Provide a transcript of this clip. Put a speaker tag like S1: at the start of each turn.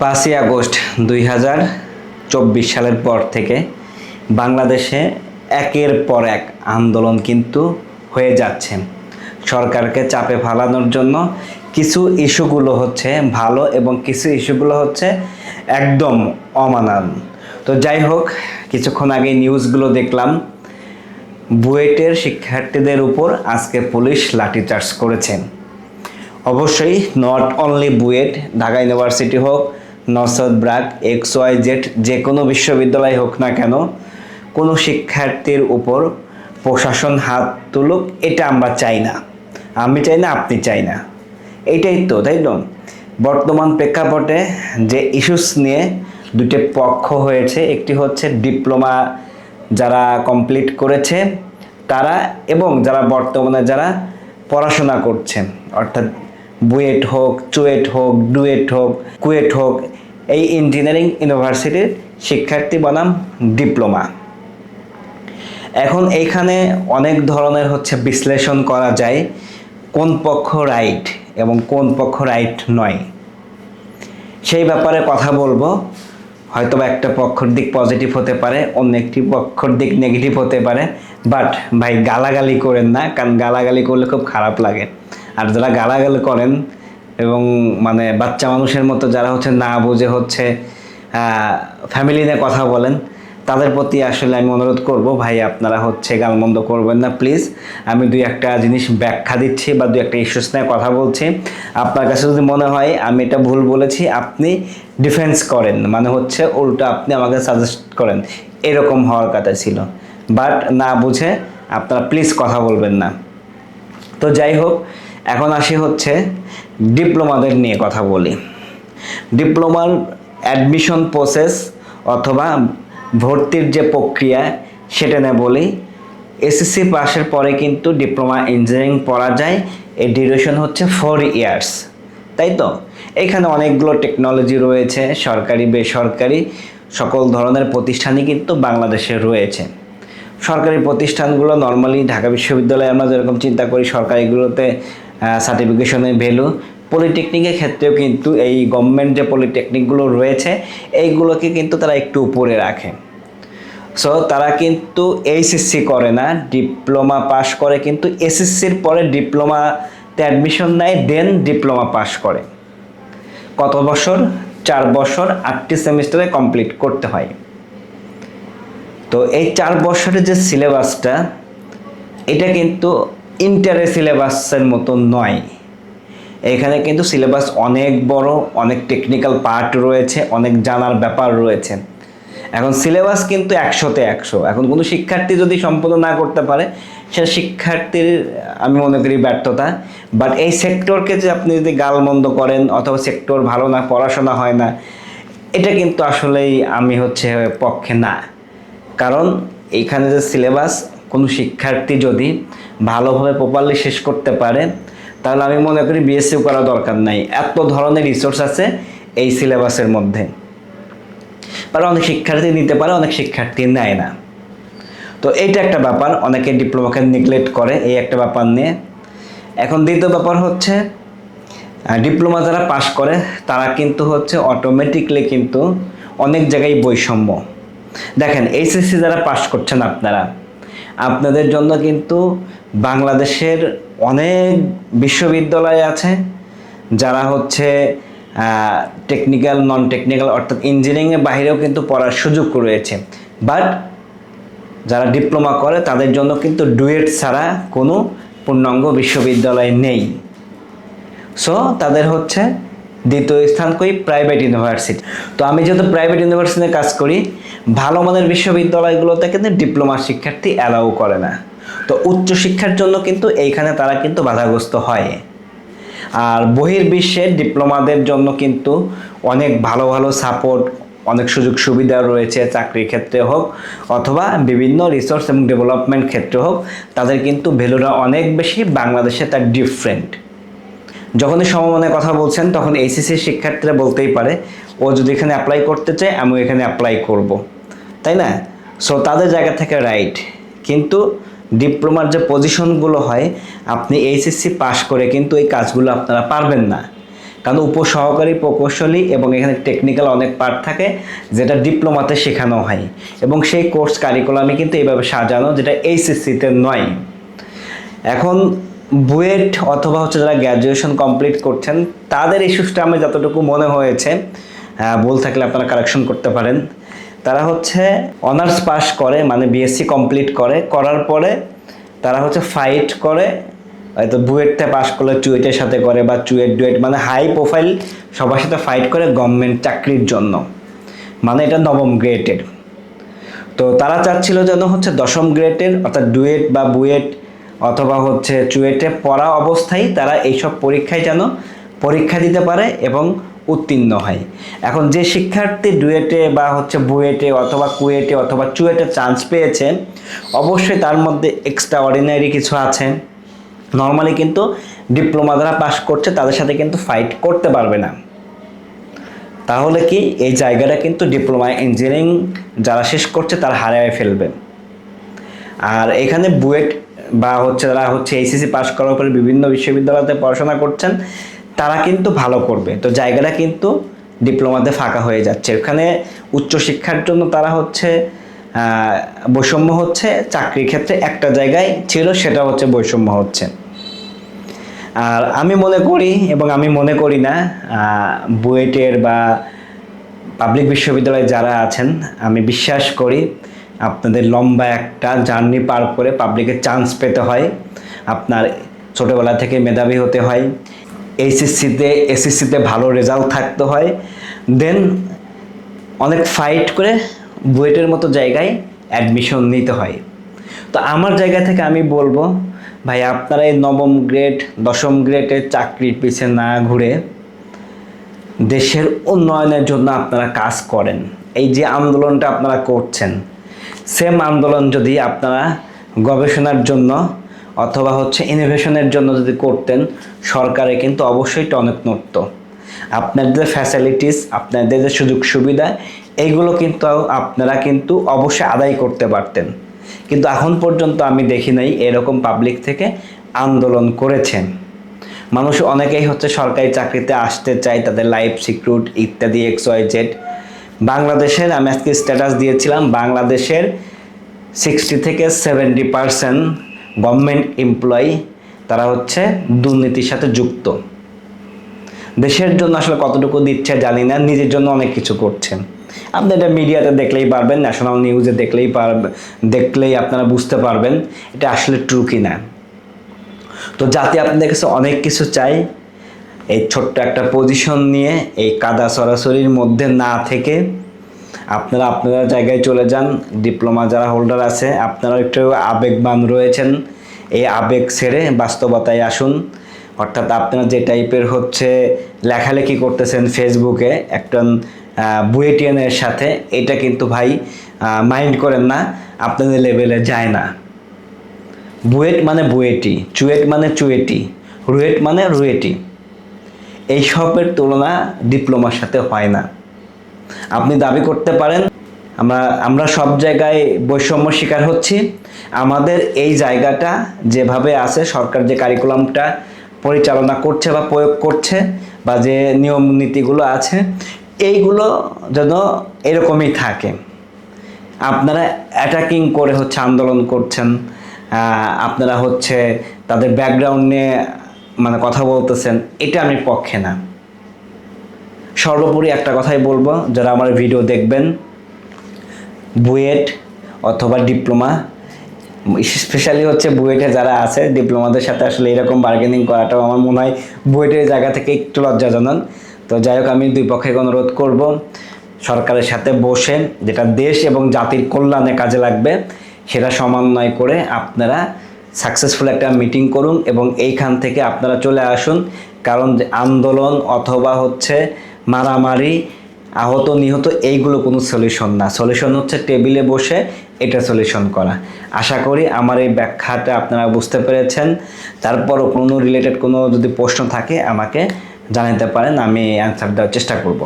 S1: পাঁচই আগস্ট দুই হাজার চব্বিশ সালের পর থেকে বাংলাদেশে একের পর এক আন্দোলন কিন্তু হয়ে যাচ্ছে। সরকারকে চাপে ফালানোর জন্য কিছু ইস্যুগুলো হচ্ছে ভালো এবং কিছু ইস্যুগুলো হচ্ছে একদম অমানান। তো যাই হোক, কিছুক্ষণ আগে নিউজগুলো দেখলাম। বুয়েটের শিক্ষার্থীদের উপর আজকে পুলিশ লাঠিচার্জ করেছেন অবশ্যই not only BUET Dhaka university হোক নসদ ব্রাক এক্স ওয়াই জেড যে কোনো বিশ্ববিদ্যালয় হোক না কেন, কোনো শিক্ষার্থীর উপর প্রশাসন হাত তুলুক, এটা আমরা চাই না। আমি চাই না, আপনি চাই না। এটাই তো, তাই তো? বর্তমান প্রেক্ষাপটে যে ইস্যুস নিয়ে দুটি পক্ষ হয়েছে, একটি হচ্ছে ডিপ্লোমা যারা কমপ্লিট করেছে, তারা এবং যারা বর্তমানে যারা পড়াশোনা করছে, অর্থাৎ বুয়েট হোক, চুয়েট হোক, ডুয়েট হোক, কুয়েট হোক, এই ইঞ্জিনিয়ারিং ইউনিভার্সিটির শিক্ষার্থী বনাম ডিপ্লোমা এখন এইখানে অনেক ধরনের হচ্ছে বিশ্লেষণ করা যায়, কোন পক্ষ রাইট এবং কোন পক্ষ রাইট নয়। সেই ব্যাপারে কথা বলব হয়তো একটা পক্ষর দিক পজিটিভ হতে পারে, অন্য একটি পক্ষর দিক নেগেটিভ হতে পারে বাট ভাই গালাগালি করেন না, কারণ গালাগালি করলে খুব খারাপ লাগে। আর যারা গালাগালি করেন এবং মানে বাচ্চা মানুষের মতো যারা হচ্ছে না বুঝে হচ্ছে ফ্যামিলি নিয়ে কথা বলেন, তাদের প্রতি আসলে আমি অনুরোধ করব, ভাই আপনারা হচ্ছে গালমন্দ করবেন না প্লিজ আমি দুই একটা জিনিস ব্যাখ্যা দিচ্ছি বা দুই একটা ইস্যুস নিয়ে কথা বলছি। আপনার কাছে যদি মনে হয় আমি এটা ভুল বলেছি, আপনি ডিফেন্স করেন মানে হচ্ছে উল্টো আপনি আমাকে সাজেস্ট করেন। এরকম হওয়ার কথা ছিল। বাট না বুঝে আপনারা প্লিজ কথা বলবেন না। তো যাই হোক এখন আসি হচ্ছে ডিপ্লোমাদের নিয়ে কথা বলি। ডিপ্লোমার অ্যাডমিশন প্রসেস অথবা ভর্তির যে প্রক্রিয়া সেটা নিয়ে বলি। এসএসসি পাশের পরে কিন্তু ডিপ্লোমা ইঞ্জিনিয়ারিং পড়া যায়। এর ডিউরেশন হচ্ছে ফোর ইয়ার্স তাই তো? এখানে অনেকগুলো টেকনোলজি রয়েছে, সরকারি, বেসরকারি, সকল ধরনের প্রতিষ্ঠানই কিন্তু বাংলাদেশে রয়েছে। সরকারি প্রতিষ্ঠানগুলো নর্মালি ঢাকা বিশ্ববিদ্যালয়ে আমরা যেরকম চিন্তা করি, সরকারিগুলোতে সার্টিফিকেশনের ভ্যালু পলিটেকনিকের ক্ষেত্রেও কিন্তু এই গভর্নমেন্ট যে পলিটেকনিকগুলো রয়েছে, এইগুলোকে কিন্তু তারা একটু উপরে রাখে। সো তারা কিন্তু এইচএসসি করে না ডিপ্লোমা পাশ করে, কিন্তু এসএসসির পরে ডিপ্লোমাতে অ্যাডমিশন নেয় দেন ডিপ্লোমা পাশ করে। কত বছর? চার বছর, আটটি সেমিস্টারে কমপ্লিট করতে হয়। তো এই চার বছরের যে সিলেবাসটা এটা কিন্তু ইন্টারে সিলেবাসের মতো নয়। এখানে কিন্তু সিলেবাস অনেক বড়, অনেক টেকনিক্যাল পার্ট রয়েছে, অনেক জানার ব্যাপার রয়েছে। এখন সিলেবাস কিন্তু একশোতে একশো। এখন কোনো শিক্ষার্থী যদি সম্পূর্ণ না করতে পারে সেটা শিক্ষার্থীর, আমি মনে করি, ব্যর্থতা। বাট এই সেক্টরকে যে আপনি যদি গালমন্দ করেন, অথবা সেক্টর ভালো না, পড়াশোনা হয় না, এটা কিন্তু আসলেই আমি হচ্ছে পক্ষে না। কারণ এইখানে যে সিলেবাস কোনো শিক্ষার্থী যদি ভালোভাবে প্রপারলি শেষ করতে পারে, তাহলে আমি মনে করি বিএসসিও করা দরকার নাই। এত ধরনের রিসোর্স আছে এই সিলেবাসের মধ্যে। আর অনেক শিক্ষার্থী নিতে পারে, অনেক শিক্ষার্থী নেয় না। তো এইটা একটা ব্যাপার, অনেকে ডিপ্লোমাকে নেগলেক্ট করে, এই একটা ব্যাপার নিয়ে। এখন দ্বিতীয় ব্যাপার হচ্ছে ডিপ্লোমা যারা পাশ করে, তারা কিন্তু হচ্ছে অটোমেটিকলি কিন্তু অনেক জায়গায় বৈষম্য। দেখেন এইচএসসি যারা পাশ করছেন আপনারা আপনাদের জন্য কিন্তু বাংলাদেশের অনেক বিশ্ববিদ্যালয় আছে যারা হচ্ছে টেকনিক্যাল নন টেকনিক্যাল অর্থাৎ ইঞ্জিনিয়ারিংয়ের বাইরেও কিন্তু পড়ার সুযোগ রয়েছে। বাট যারা ডিপ্লোমা করে, তাদের জন্য কিন্তু ডুয়েট ছাড়া কোনো পূর্ণাঙ্গ বিশ্ববিদ্যালয় নেই। সো তাদের হচ্ছে দ্বিতীয় স্থান করি প্রাইভেট ইউনিভার্সিটি তো আমি যেহেতু প্রাইভেট ইউনিভার্সিটিতে কাজ করি, ভালো মানের বিশ্ববিদ্যালয়গুলোতে কিন্তু ডিপ্লোমা শিক্ষার্থী অ্যালাউ করে না। তো উচ্চ শিক্ষার জন্য কিন্তু এইখানে তারা কিন্তু বাধাগ্রস্ত হয়। আর বহির্বিশ্বের ডিপ্লোমাদের জন্য কিন্তু অনেক ভালো ভালো সাপোর্ট অনেক সুযোগ সুবিধা রয়েছে চাকরির ক্ষেত্রে হোক, অথবা বিভিন্ন রিসোর্স এবং ডেভেলপমেন্ট ক্ষেত্রে হোক, তাদের কিন্তু ভ্যালুটা অনেক বেশি, বাংলাদেশে তার ডিফারেন্ট যখনই সমমানের কথা বলছেন, তখন এইচএসসি শিক্ষার্থীরা বলতেই পারে, ও যদি এখানে অ্যাপ্লাই করতে চায় আমি এখানে অ্যাপ্লাই করব। তাই না? সো তাদের জায়গা থেকে রাইট কিন্তু ডিপ্লোমার যে পজিশনগুলো হয়, আপনি এইচএসসি পাশ করে কিন্তু এই কাজগুলো আপনারা পারবেন না। কারণ উপসহকারী প্রকৌশলী এবং এখানে টেকনিক্যাল অনেক পার্ট থাকে, যেটা ডিপ্লোমাতে শেখানো হয়। এবং সেই কোর্স কারিকুলামে কিন্তু এইভাবে সাজানো, যেটা এইচএসসিতে নয়। এখন বুয়েট অথবা হচ্ছে যারা গ্র্যাজুয়েশন কমপ্লিট করছেন তাদের ইস্যুসটা আমি যতটুকু মনে হয়েছে আহ, ভুল থাকলে আপনারা কারেকশন করতে পারেন। তারা হচ্ছে অনার্স পাস করে মানে বিএসসি কমপ্লিট করে করার পরে তারা হচ্ছে ফাইট করে হয়তো বুয়েটতে পাস করলে চুয়েটের সাথে করে বা চুয়েট ডুয়েট মানে হাই প্রোফাইল সবার সাথে ফাইট করে গভর্নমেন্ট চাকরির জন্য। মানে এটা নবম গ্রেডের তো তারা চাচ্ছিল যেন হচ্ছে দশম গ্রেডের অর্থাৎ ডুয়েট বা বুয়েট অথবা হচ্ছে চুয়েটে পড়া অবস্থায় তারা এইসব পরীক্ষায় যেন পরীক্ষা দিতে পারে এবং উত্তীর্ণ হয়। এখন যে শিক্ষার্থী ডুয়েটে বা হচ্ছে বুয়েটে অথবা কুয়েটে অথবা চুয়েটে চান্স পেয়েছে, অবশ্যই তার মধ্যে এক্সট্রা অর্ডিনারি কিছু আছে। নর্মালি কিন্তু ডিপ্লোমা যারা পাস করছে, তাদের সাথে কিন্তু ফাইট করতে পারবে না। তাহলে কি এই জায়গাটা কিন্তু ডিপ্লোমা ইঞ্জিনিয়ারিং যারা শেষ করছে, তারা হারিয়ে ফেলবে। আর এখানে বুয়েট বা হচ্ছে যারা হচ্ছে এইচএসসি পাস করার পরে বিভিন্ন বিশ্ববিদ্যালয়তে পড়াশোনা করছেন, তারা কিন্তু ভালো করবে। তো জায়গাটা কিন্তু ডিপ্লোমাতে ফাঁকা হয়ে যাচ্ছে। এখানে উচ্চশিক্ষার জন্য তারা হচ্ছে বৈষম্য হচ্ছে, চাকরির ক্ষেত্রে একটা জায়গায় ছিল, সেটা হচ্ছে বৈষম্য হচ্ছে। আর আমি মনে করি, এবং আমি মনে করি না বুয়েটের বা পাবলিক বিশ্ববিদ্যালয়ে যারা আছেন, আমি বিশ্বাস করি আপনাদের লম্বা একটা জার্নি পার করে পাবলিকে চান্স পেতে হয়। আপনার ছোটোবেলা থেকে মেধাবী হতে হয়। এইচএসসিতে এসএসসিতে ভালো রেজাল্ট থাকতে হয়। দেন অনেক ফাইট করে বুয়েটের মতো জায়গায় অ্যাডমিশন নিতে হয়। তো আমার জায়গা থেকে আমি বলব, ভাই আপনারা এই নবম গ্রেড দশম গ্রেডের চাকরির পিছে না ঘুরে দেশের উন্নয়নের জন্য আপনারা কাজ করেন। এই যে আন্দোলনটা আপনারা করছেন সেম আন্দোলন যদি আপনারা গবেষণার জন্য অথবা হচ্ছে ইনোভেশনের জন্য যদি করতেন, সরকারে কিন্তু অবশ্যই টনক নড়ত। আপনাদের ফ্যাসিলিটিস আপনাদের যে সুযোগ সুবিধা এইগুলো কিন্তু আপনারা কিন্তু অবশ্যই আদায় করতে পারতেন। কিন্তু এখন পর্যন্ত আমি দেখি নাই এরকম পাবলিক থেকে আন্দোলন করেছেন। মানুষ অনেকেই হচ্ছে সরকারি চাকরিতে আসতে চায়, তাদের লাইফ সিকিউর ইত্যাদি এক্স ওয়াই জেড বাংলাদেশের, আমি আজকে স্ট্যাটাস দিয়েছিলাম, বাংলাদেশের সিক্সটি থেকে সেভেন্টি পারসেন্ট গভর্নমেন্ট এমপ্লয়ি তারা হচ্ছে দুর্নীতির সাথে যুক্ত। দেশের জন্য আসলে কতটুকু দিচ্ছে জানি না, নিজের জন্য অনেক কিছু করছেন আপনি এটা মিডিয়াতে দেখলেই পারবেন ন্যাশনাল নিউজে দেখলেই পারবেন দেখলেই আপনারা বুঝতে পারবেন, এটা আসলে ট্রু কি না তো যাতে আপনাদের কাছে অনেক কিছু চাই এই ছোট্ট একটা পজিশন নিয়ে এই কাদা সরাসরির মধ্যে না থেকে আপনারা আপনারা জায়গায় চলে যান। ডিপ্লোমা যারা হোল্ডার আছে আপনারা একটু আবেগবান রয়েছেন। এই আবেগ ছেড়ে বাস্তবতায় আসুন। অর্থাৎ আপনারা যে টাইপের হচ্ছে লেখালেখি করতেছেন ফেসবুকে একজন বুয়েটিয়ানের সাথে, এটা কিন্তু ভাই মাইন্ড করেন না, আপনাদের লেভেলে যায় না। বুয়েট মানে বুয়েটি, চুয়েট মানে চুয়েটি, রুয়েট মানে রুয়েটি। এই সবের তুলনা ডিপ্লোমার সাথে হয় না। আপনি দাবি করতে পারেন, আমরা আমরা সব জায়গায় বৈষম্য শিকার হচ্ছি। আমাদের এই জায়গাটা যেভাবে আছে, সরকার যে কারিকুলামটা পরিচালনা করছে বা প্রয়োগ করছে বা যে নিয়ম নীতিগুলো আছে, এইগুলো যেন এরকমই থাকে। আপনারা অ্যাটাকিং করে হচ্ছে আন্দোলন করছেন আপনারা হচ্ছে তাদের ব্যাকগ্রাউন্ড নিয়ে মানে কথা বলতেছেন, এটা আমি পক্ষে না। সর্বোপরি একটা কথাই বলব, যারা আমার ভিডিও দেখবেন, বুয়েট অথবা ডিপ্লোমা, স্পেশালি হচ্ছে বুয়েটে যারা আছে, ডিপ্লোমাদের সাথে আসলে এরকম বার্গেনিং করাটাও আমার মনে হয় বুয়েটের জায়গা থেকে একটু লজ্জাজনক। তো যাই হোক, আমি দুই পক্ষে অনুরোধ করব, সরকারের সাথে বসে যেটা দেশ এবং জাতির কল্যাণে কাজে লাগবে, সেটা সমন্বয় করে আপনারা সাকসেসফুল একটা মিটিং করুন এবং এইখান থেকে আপনারা চলে আসুন। কারণ আন্দোলন অথবা হচ্ছে মারামারি, আহত, নিহত, এইগুলো কোনো সলিউশন না। সলিউশন হচ্ছে টেবিলে বসে এটা সলিউশন করা। আশা করি আমার এই ব্যাখ্যাটা আপনারা বুঝতে পেরেছেন। তারপরও কোনো রিলেটেড কোনো যদি প্রশ্ন থাকে আমাকে জানাতে পারেন, আমি অ্যান্সার দেওয়ার চেষ্টা করব।